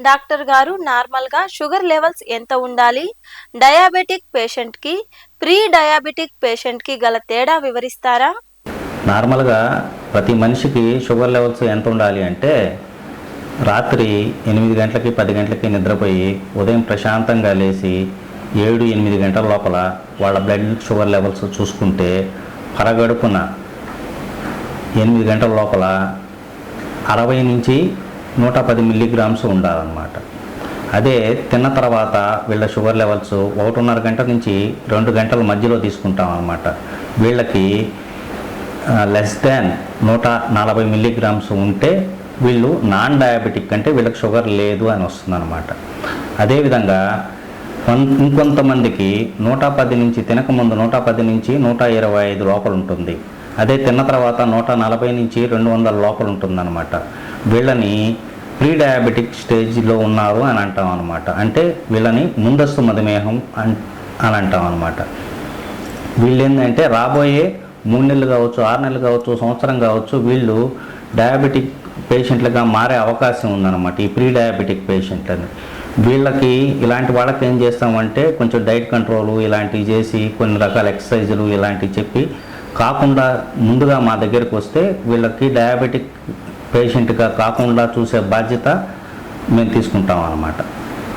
Doctor గారు నార్మల్గా sugar levels ఎంత ఉండాలి? డయాబెటిక్ పేషెంట్కి ప్రీ డయాబెటిక్ పేషెంట్కి గల తేడా వివరిస్తారా? నార్మల్గా ప్రతి మనిషికి షుగర్ లెవెల్స్ ఎంత ఉండాలి అంటే రాత్రి ఎనిమిది గంటలకి పది గంటలకి నిద్రపోయి ఉదయం ప్రశాంతంగా లేచి ఏడు ఎనిమిది గంటల లోపల వాళ్ళ బ్లడ్ షుగర్ లెవెల్స్ చూసుకుంటే పరగడుపున ఎనిమిది గంటల లోపల అరవై నుంచి నూట పది మిల్లీగ్రామ్స్ ఉండాలన్నమాట. అదే తిన్న తర్వాత వీళ్ళ షుగర్ లెవెల్స్ ఒకటిన్నర గంట నుంచి రెండు గంటల మధ్యలో తీసుకుంటాం అనమాట వీళ్ళకి లెస్ దాన్ నూట నలభై మిల్లీగ్రామ్స్ ఉంటే వీళ్ళు నాన్ డయాబెటిక్ అంటే వీళ్ళకి షుగర్ లేదు అని వస్తుందన్నమాట. అదేవిధంగా ఇంకొంతమందికి నూట పది నుంచి తినకముందు నూట పది నుంచి నూట ఇరవై ఐదు లోపల ఉంటుంది అదే తిన్న తర్వాత నూట నలభై నుంచి రెండు వందల లోపల ఉంటుందన్నమాట వీళ్ళని ప్రీ డయాబెటిక్ స్టేజ్లో ఉన్నారు అని అంటాం అనమాట అంటే వీళ్ళని ముందస్తు మధుమేహం అన్ అని అంటాం అనమాట వీళ్ళు ఏంటంటే రాబోయే మూడు నెలలు కావచ్చు ఆరు నెలలు కావచ్చు సంవత్సరం కావచ్చు వీళ్ళు డయాబెటిక్ పేషెంట్లుగా మారే అవకాశం ఉందన్నమాట ఈ ప్రీ డయాబెటిక్ పేషెంట్లని. వీళ్ళకి ఇలాంటి వాళ్ళకి ఏం చేస్తామంటే కొంచెం డైట్ కంట్రోల్ ఇలాంటివి చేసి కొన్ని రకాల ఎక్సర్సైజులు ఇలాంటివి చెప్పి కాకుండా ముందుగా మా దగ్గరికి వస్తే వీళ్ళకి డయాబెటిక్ పేషెంట్గా కాకుండా చూసే బాధ్యత మేము తీసుకుంటాం అన్నమాట.